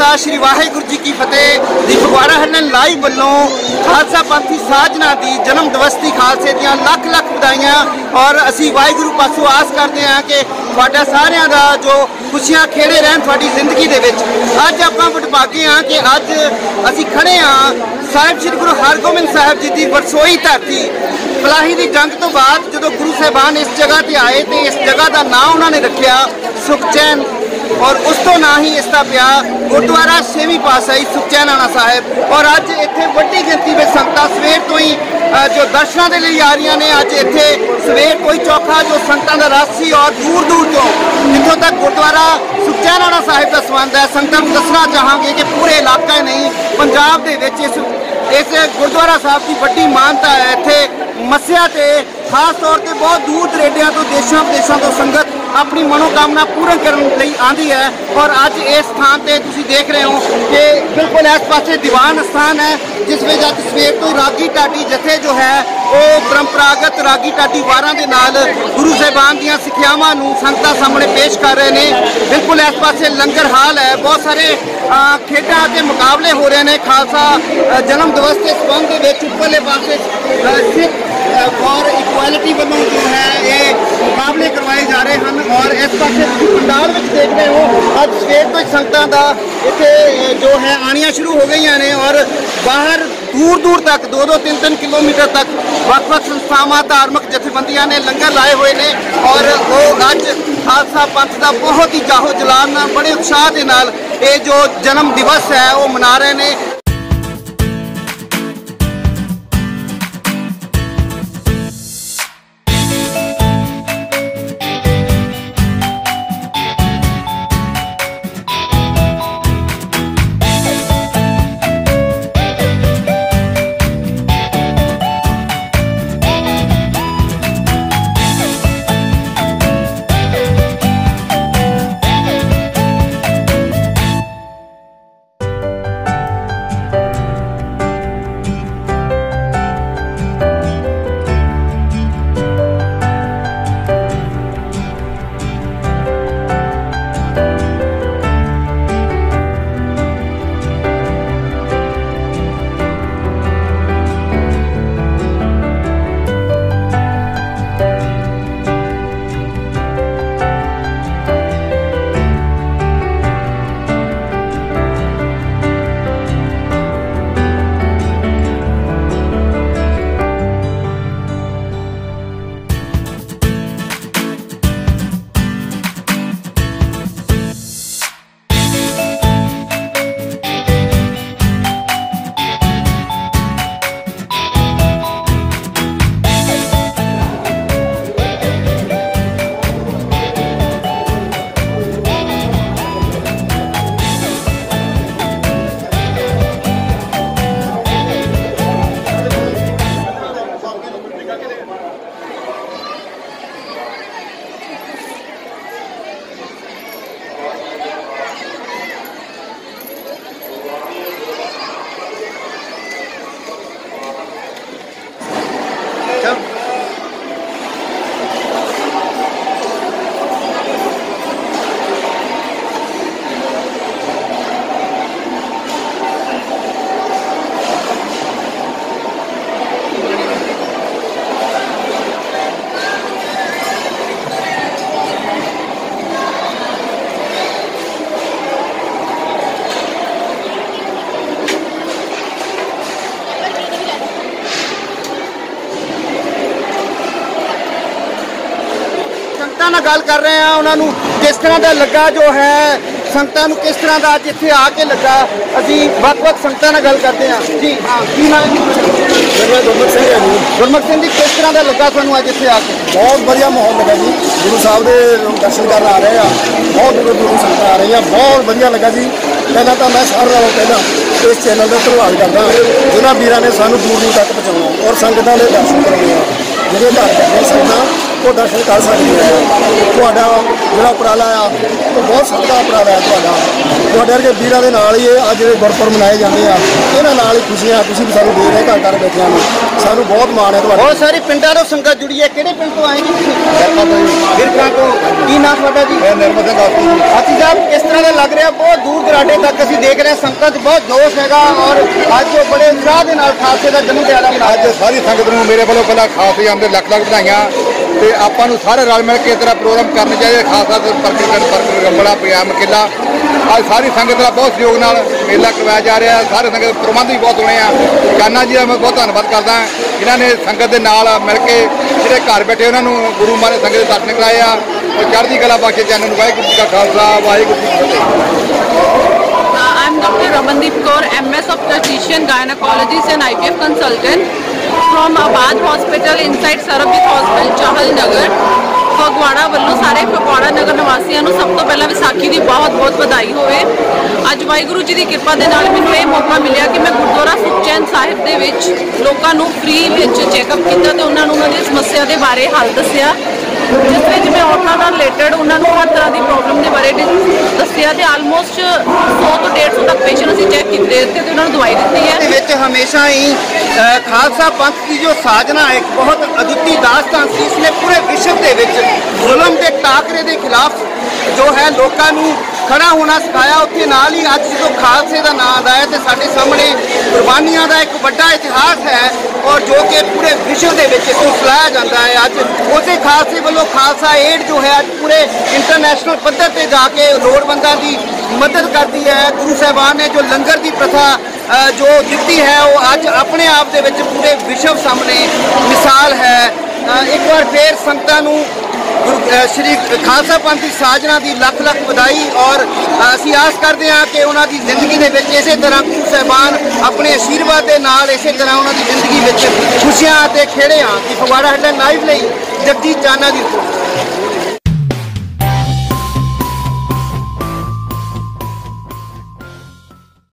ਖਾਲਸਾ, ਸ੍ਰੀ ਵਾਹਿਗੁਰੂ ਜੀ ਕੀ ਫਤਿਹ। ਦੀ Phagwara ਹਰਨਨ live ਵੱਲੋਂ ਖਾਲਸਾ ਪੰਥੀ ਸਾਜਨਾ ਦੀ ਜਨਮ ਦਿਵਸ ਦੀ ਖਾਲਸੇ ਦੀਆਂ ਲੱਖ ਲੱਖ ਵਧਾਈਆਂ। ਔਰ ਅਸੀਂ ਵਾਹਿਗੁਰੂ ਪਾਸੋਂ ਆਸ ਕਰਦੇ ਹਾਂ ਕਿ ਤੁਹਾਡਾ ਸਾਰਿਆਂ ਦਾ ਜੋ ਖੁਸ਼ੀਆਂ ਖੇੜੇ ਰਹਿਣ ਤੁਹਾਡੀ ਜ਼ਿੰਦਗੀ ਦੇ ਵਿੱਚ। ਅੱਜ ਆਪਾਂ ਵਡਭਾਗੇ ਹਾਂ ਕਿ ਅੱਜ ਅਸੀਂ ਖੜੇ ਹਾਂ ਸਾਹਿਬ ਸ੍ਰੀ ਗੁਰੂ ਹਰਗੋਬਿੰਦ ਸਾਹਿਬ ਜੀ ਦੀ ਵਰਸੋਈ ਧਰਤੀ। ਪਲਾਹੀ ਦੀ ਜੰਗ ਤੋਂ ਬਾਅਦ ਜਦੋਂ ਗੁਰੂ ਸਾਹਿਬਾਨ ਇਸ ਜਗ੍ਹਾ ਤੇ ਆਏ ਤੇ ਇਸ ਜਗ੍ਹਾ ਦਾ ਨਾਂ ਉਹਨਾਂ ਨੇ ਰੱਖਿਆ, ਸੁਖਚੈਨ ਔਰ ਉਸ ਤੋਂ ਨਾ ਹੀ ਇਸ ਦਾ ਪਿਆ ਗੁਰਦੁਆਰਾ ਛੇਵੀਂ ਪਾਤਸ਼ਾਹੀ ਸੁਖਚੈਨਾਣਾ ਸਾਹਿਬ। ਔਰ ਅੱਜ ਇੱਥੇ ਵੱਡੀ ਗਿਣਤੀ ਵਿੱਚ ਸੰਗਤਾਂ ਸਵੇਰ ਤੋਂ ਹੀ ਜੋ ਦਰਸ਼ਨਾਂ ਦੇ ਲਈ ਆ ਰਹੀਆਂ ਨੇ, ਅੱਜ ਇੱਥੇ ਸਵੇਰ ਤੋਂ ਹੀ ਚੌਖਾ ਜੋ ਸੰਗਤਾਂ ਦਾ ਰਸ ਸੀ ਔਰ ਦੂਰ ਦੂਰ ਤੋਂ ਜਿੱਥੋਂ ਤੱਕ ਗੁਰਦੁਆਰਾ ਸੁਖਚੈਨਾਣਾ ਸਾਹਿਬ ਦਾ ਸੰਬੰਧ ਹੈ, ਸੰਗਤਾਂ ਨੂੰ ਦੱਸਣਾ ਚਾਹਾਂਗੇ ਕਿ ਪੂਰੇ ਇਲਾਕਾ ਨਹੀਂ, ਪੰਜਾਬ ਦੇ ਵਿੱਚ ਇਸ ਇਸ ਗੁਰਦੁਆਰਾ ਸਾਹਿਬ ਦੀ ਵੱਡੀ ਮਾਨਤਾ ਹੈ। ਇੱਥੇ ਮੱਸਿਆ ਤੇ ਖਾਸ ਤੌਰ ਤੇ ਬਹੁਤ ਦੂਰ ਦਰੇਡਿਆਂ ਤੋਂ ਦੇਸ਼ਾਂ ਵਿਦੇਸ਼ਾਂ ਤੋਂ ਸੰਗਤ ਆਪਣੀ ਮਨੋਕਾਮਨਾ ਪੂਰਨ ਕਰਨ ਲਈ ਆਂਦੀ ਹੈ ਔਰ ਅੱਜ ਇਸ ਸਥਾਨ ਤੇ ਤੁਸੀਂ ਦੇਖ ਰਹੇ ਹੋ ਕਿ ਬਿਲਕੁਲ ਇਸ ਪਾਸੇ ਦੀਵਾਨ ਸਥਾਨ ਹੈ, ਜਿਸ ਵਿੱਚ ਅੱਜ ਸਵੇਰ ਤੋਂ ਰਾਗੀ ਟਾਟੀ ਜਥੇ ਜੋ ਹੈ, ਉਹ ਪਰੰਪਰਾਗਤ ਰਾਗੀ ਟਾਟੀ ਵਾਰਾਂ ਦੇ ਨਾਲ ਗੁਰੂ ਸਾਹਿਬਾਨ ਦੀਆਂ ਸਿੱਖਿਆਵਾਂ ਨੂੰ ਸੰਗਤਾਂ ਸਾਹਮਣੇ ਪੇਸ਼ ਕਰ ਰਹੇ ਨੇ। ਬਿਲਕੁਲ ਇਸ ਪਾਸੇ ਲੰਗਰ ਹਾਲ ਹੈ, ਬਹੁਤ ਸਾਰੇ ਖੇਡਾਂ ਅਤੇ ਮੁਕਾਬਲੇ ਹੋ ਰਹੇ ਨੇ। ਖਾਲਸਾ ਜਨਮ ਦਿਵਸ ਦੇ ਸੰਬੰਧ ਦੇ ਵਿੱਚ ਉੱਪਰਲੇ ਪਾਸੇ ਸਿੱਖ ਔਰ ਇਕੁਐਲਿਟੀ ਵੱਲੋਂ ਜੋ ਹੈ ਇਹ ਮੁਕਾਬਲੇ ਕਰਵਾਏ ਜਾ ਰਹੇ ਹਨ ਔਰ ਇਸ ਪਾਸੇ ਤੁਸੀਂ ਪੰਡਾਲ ਵਿੱਚ ਦੇਖ ਰਹੇ ਹੋ, ਅੱਜ ਸਵੇਰ ਤੋਂ ਸੰਗਤਾਂ ਦਾ ਇੱਥੇ ਜੋ ਹੈ ਆਣੀਆਂ ਸ਼ੁਰੂ ਹੋ ਗਈਆਂ ਨੇ ਔਰ ਬਾਹਰ ਦੂਰ ਦੂਰ ਤੱਕ 2-2 3-3 ਕਿਲੋਮੀਟਰ ਤੱਕ ਵੱਖ-ਵੱਖ ਸੰਸਥਾਵਾਂ, ਧਾਰਮਿਕ ਜਥੇਬੰਦੀਆਂ ਨੇ ਲੰਗਰ ਲਾਏ ਹੋਏ ਨੇ ਔਰ ਉਹ ਅੱਜ ਖਾਲਸਾ ਪੰਥ ਦਾ ਬਹੁਤ ਹੀ ਜਾਹੋ ਜਲਾਲ ਨਾਲ, ਬੜੇ ਉਤਸ਼ਾਹ ਦੇ ਨਾਲ ਇਹ ਜੋ ਜਨਮ ਦਿਵਸ ਹੈ, ਉਹ ਮਨਾ ਰਹੇ ਨੇ। ਸੰਗਤਾਂ ਨਾਲ ਗੱਲ ਕਰ ਰਹੇ ਆ ਉਹਨਾਂ ਨੂੰ ਕਿਸ ਤਰ੍ਹਾਂ ਦਾ ਲੱਗਾ ਜੋ ਹੈ ਸੰਗਤਾਂ ਨੂੰ ਕਿਸ ਤਰ੍ਹਾਂ ਦਾ ਅੱਜ ਇੱਥੇ ਆ ਕੇ ਲੱਗਾ ਅਸੀਂ ਵੱਖ-ਵੱਖ ਸੰਗਤਾਂ ਨਾਲ ਗੱਲ ਕਰਦੇ ਹਾਂ। ਜੀ ਹਾਂ ਕੀ ਨਾਮ ਮੇਰਾ ਗੁਰਮੁਖ ਸਿੰਘ ਹੈ ਜੀ। ਗੁਰਮੁਖ ਸਿੰਘ ਜੀ ਕਿਸ ਤਰ੍ਹਾਂ ਦਾ ਲੱਗਾ ਤੁਹਾਨੂੰ ਅੱਜ ਇੱਥੇ ਆ ਕੇ? ਬਹੁਤ ਵਧੀਆ ਮਾਹੌਲ ਲੱਗਾ ਜੀ। ਗੁਰੂ ਸਾਹਿਬ ਦੇ ਦਰਸ਼ਨ ਕਰਨ ਆ ਰਹੇ ਆ। ਬਹੁਤ ਦੂਰੋਂ ਦੂਰੋਂ ਸੰਗਤਾਂ ਆ ਰਹੀਆਂ। ਬਹੁਤ ਵਧੀਆ ਲੱਗਾ ਜੀ। ਪਹਿਲਾਂ ਤਾਂ ਮੈਂ ਸਾਰਿਆਂ ਨਾਲੋਂ ਪਹਿਲਾਂ ਇਸ ਚੈਨਲ ਦਾ ਧੰਨਵਾਦ ਕਰਦਾ ਜਿਨ੍ਹਾਂ ਵੀਰਾਂ ਨੇ ਸਾਨੂੰ ਦੂਰ ਦੂਰ ਤੱਕ ਪਹੁੰਚਾਉਣਾ ਔਰ ਸੰਗਤਾਂ ਦੇ ਦਰਸ਼ਨ ਕਰਾਉਣੇ ਆ। ਜਿਹੜੇ ਘਰ ਬੈਠੇ ਸੰਗਤਾਂ ਉਹ ਦਰਸ਼ਨ ਕਰ ਸਕਦੀਆਂ ਆ ਤੁਹਾਡਾ ਜਿਹੜਾ ਉਪਰਾਲਾ ਆ ਉਹ ਬਹੁਤ ਸਦਕਾ ਉਪਰਾਲਾ ਹੈ ਤੁਹਾਡਾ। ਤੁਹਾਡੇ ਵਰਗੇ ਵੀਰਾਂ ਦੇ ਨਾਲ ਹੀ ਇਹ ਅੱਜ ਜਿਹੜੇ ਗੁਰਪੁਰਬ ਮਨਾਏ ਜਾਂਦੇ ਆ ਇਹਨਾਂ ਨਾਲ ਹੀ ਖੁਸ਼ੀਆਂ ਤੁਸੀਂ ਵੀ ਸਾਨੂੰ ਦੇ ਰਹੇ ਘਰ ਘਰ ਬੈਠਿਆਂ ਨੂੰ। ਸਾਨੂੰ ਬਹੁਤ ਮਾਣ ਹੈ ਤੁਹਾਡਾ। ਬਹੁਤ ਸਾਰੇ ਪਿੰਡਾਂ ਤੋਂ ਸੰਗਤ ਜੁੜੀ ਹੈ। ਕਿਹੜੇ ਪਿੰਡ ਤੋਂ ਆਏ ਜੀ ਗਿਰਕਾ ਤੋਂ। ਕੀ ਨਾਮ ਤੁਹਾਡਾ ਜੀ? ਮੈਂ ਨਿਰਮਲ ਜੀ। ਹਾਥੀ ਸਾਹਿਬ ਕਿਸ ਤਰ੍ਹਾਂ ਦਾ ਲੱਗ ਰਿਹਾ ਬਹੁਤ ਦੂਰ ਦਰਾਡੇ ਤੱਕ ਅਸੀਂ ਦੇਖ ਰਹੇ ਹਾਂ। ਸੰਗਤ ਬਹੁਤ ਜੋਸ਼ ਹੈਗਾ ਔਰ ਅੱਜ ਉਹ ਬੜੇ ਉਤਸ਼ਾਹ ਦੇ ਨਾਲ ਖਾਲਸੇ ਦਾ ਜਨਮ ਦਿਹਾੜਾ ਮਨਾ ਅੱਜ ਸਾਰੀ ਸੰਗਤ ਨੂੰ ਮੇਰੇ ਵੱਲੋਂ ਪਹਿਲਾਂ ਖਾਸ ਆਮ ਦੇ ਲੱਖ ਲੱਖ ਵਧਾਈਆਂ। ਤੇ ਆਪਾਂ ਨੂੰ ਸਾਰੇ ਰਲ ਮਿਲ ਕੇ ਇਸ ਤਰ੍ਹਾਂ ਪ੍ਰੋਗਰਾਮ ਕਰਨੇ ਚਾਹੀਦੇ ਖਾਸ ਖਾਸ ਪ੍ਰਗਟਨ ਪ੍ਰਗਟ ਪਿਆਮ ਕਿਲਾ ਅੱਜ ਸਾਰੀ ਸੰਗਤ ਦਾ ਬਹੁਤ ਸਹਿਯੋਗ ਨਾਲ ਮੇਲਾ ਕਰਵਾਇਆ ਜਾ ਰਿਹਾ ਸਾਰੇ ਸੰਗਤ ਪ੍ਰਬੰਧ ਵੀ ਬਹੁਤ ਹੋਣੇ ਆ। ਚਾਨਾ ਜੀ ਦਾ ਮੈਂ ਬਹੁਤ ਧੰਨਵਾਦ ਕਰਦਾ ਇਹਨਾਂ ਨੇ ਸੰਗਤ ਦੇ ਨਾਲ ਮਿਲ ਕੇ ਜਿਹੜੇ ਘਰ ਬੈਠੇ ਉਹਨਾਂ ਨੂੰ ਗੁਰੂ ਮਹਾਰਾਜ ਸੰਗਤ ਦੇ ਦਰਸ਼ਨ ਕਰਾਏ ਆ। ਉਹ ਚੜ੍ਹਦੀ ਕਲਾ ਬਖਸ਼ੇ ਚੈਨਲ ਨੂੰ। ਵਾਹਿਗੁਰੂ ਜੀ ਕਾ ਖਾਲਸਾ ਵਾਹਿਗੁਰੂ ਜੀ ਕੀ ਫਤਿਹ। Uh, I'm Dr. Ramandeep Kaur, MS obstetrician, gynecologist and IVF consultant from Abad Hospital inside Sarabjit Hospital, Chahal Nagar. Phagwara ਵੱਲੋਂ ਸਾਰੇ ਫਗਵਾੜਾ ਨਿਵਾਸੀਆਂ ਨੂੰ ਸਭ ਤੋਂ ਪਹਿਲਾਂ ਵਿਸਾਖੀ ਦੀ ਬਹੁਤ-ਬਹੁਤ ਵਧਾਈ ਹੋਵੇ। ਅੱਜ ਵਾਹਿਗੁਰੂ ਜੀ ਦੀ ਕਿਰਪਾ ਦੇ ਨਾਲ ਮੈਨੂੰ ਇਹ ਮੌਕਾ ਮਿਲਿਆ ਕਿ ਮੈਂ ਗੁਰਦੁਆਰਾ ਸੁਖਚੈਨ ਸਾਹਿਬ ਦੇ ਵਿੱਚ ਲੋਕਾਂ ਨੂੰ ਫ੍ਰੀ ਵਿੱਚ ਚੈੱਕਅਪ ਕੀਤਾ ਤੇ ਉਹਨਾਂ ਨੂੰ ਉਹਨਾਂ ਦੀ ਸਮੱਸਿਆ ਦੇ ਬਾਰੇ ਹੱਲ ਦੱਸਿਆ। ਜਿਸ ਵਿੱਚ ਮੈਂ ਔਰਤਾਂ ਨਾਲ ਰਿਲੇਟਡ ਉਹਨਾਂ ਨੂੰ ਹਰ ਤਰ੍ਹਾਂ ਦੀ ਪ੍ਰੋਬਲਮ ਦੇ ਬਾਰੇ ਡਿਸ- ਦੱਸਿਆ ਆਲਮੋਸਟ 100 ਤੋਂ 150 ਤੱਕ ਪੇਸ਼ੈਂਟ ਅਸੀਂ ਚੈੱਕ ਕੀਤੇ ਤੇ ਉਹਨਾਂ ਨੂੰ ਦਵਾਈ ਦਿੱਤੀ ਹੈ। ਦੇ ਵਿੱਚ ਹਮੇਸ਼ਾ ਹੀ ਖਾਲਸਾ ਪੰਥ ਦੀ ਜੋ ਸਾਜਨਾ ਹੈ, ਬਹੁਤ ਅਦੁੱਤੀ ਦਾਸਤਾਨ ਸੀ ਇਸਨੇ ਪੂਰੇ ਵਿਸ਼ਵ ਦੇ ਵਿੱਚ ਜ਼ੁਲਮ ਦੇ ਟਾਕਰੇ ਦੇ ਖਿਲਾਫ ਜੋ ਹੈ ਲੋਕਾਂ ਨੂੰ ਖੜਾ ਹੋਣਾ ਸਿਖਾਇਆ। ਉੱਥੇ ਨਾਲ ਹੀ ਅੱਜ ਜਦੋਂ ਖਾਲਸੇ ਦਾ ਨਾਮ ਆਇਆ ਤੇ ਸਾਡੇ ਸਾਹਮਣੇ ਕੁਰਬਾਨੀਆਂ ਦਾ ਇੱਕ ਵੱਡਾ ਇਤਿਹਾਸ ਹੈ ਔਰ ਜੋ ਕਿ ਪੂਰੇ ਵਿਸ਼ਵ ਦੇ ਵਿੱਚ ਇਸ ਨੂੰ ਸਲਾਹਿਆ ਜਾਂਦਾ ਹੈ। ਅੱਜ ਉਸੇ ਖਾਲਸੇ ਵੱਲੋਂ ਖਾਲਸਾ ਏਡ ਜੋ ਹੈ, ਅੱਜ ਪੂਰੇ ਇੰਟਰਨੈਸ਼ਨਲ ਪੱਧਰ ਤੇ ਜਾ ਕੇ ਲੋੜਵੰਦਾਂ ਦੀ ਮਦਦ ਕਰਦੀ ਹੈ। ਗੁਰੂ ਸਾਹਿਬਾਨ ਨੇ ਜੋ ਲੰਗਰ ਦੀ ਪ੍ਰਥਾ ਜੋ ਦਿੱਤੀ ਹੈ, ਉਹ ਅੱਜ ਆਪਣੇ ਆਪ ਦੇ ਵਿੱਚ ਪੂਰੇ ਵਿਸ਼ਵ ਸਾਹਮਣੇ ਮਿਸਾਲ ਹੈ। ਇੱਕ ਵਾਰ ਫੇਰ ਸੰਗਤਾਂ ਨੂੰ ਗੁਰੂ ਸ਼੍ਰੀ ਖਾਲਸਾ ਪੰਥ ਦੀ ਸਾਜਨਾ ਦੀ ਲੱਖ ਲੱਖ ਵਧਾਈ ਔਰ ਅਸੀਂ ਆਸ ਕਰਦੇ ਹਾਂ ਕਿ ਉਹਨਾਂ ਦੀ ਜ਼ਿੰਦਗੀ ਦੇ ਵਿੱਚ ਇਸੇ ਤਰ੍ਹਾਂ ਗੁਰੂ ਸਾਹਿਬਾਨ ਆਪਣੇ ਆਸ਼ੀਰਵਾਦ ਦੇ ਨਾਲ ਇਸੇ ਤਰ੍ਹਾਂ ਉਹਨਾਂ ਦੀ ਜ਼ਿੰਦਗੀ ਵਿੱਚ ਖੁਸ਼ੀਆਂ ਅਤੇ ਖੇੜੇ ਆ ਕਿ ਫਗਵਾੜਾ ਹੈਡਲਾਈਨ ਲਾਈਵ ਲਈ ਜਗਜੀਤ ਚਾਨਾ ਦੀ ਰਿਪੋਰਟ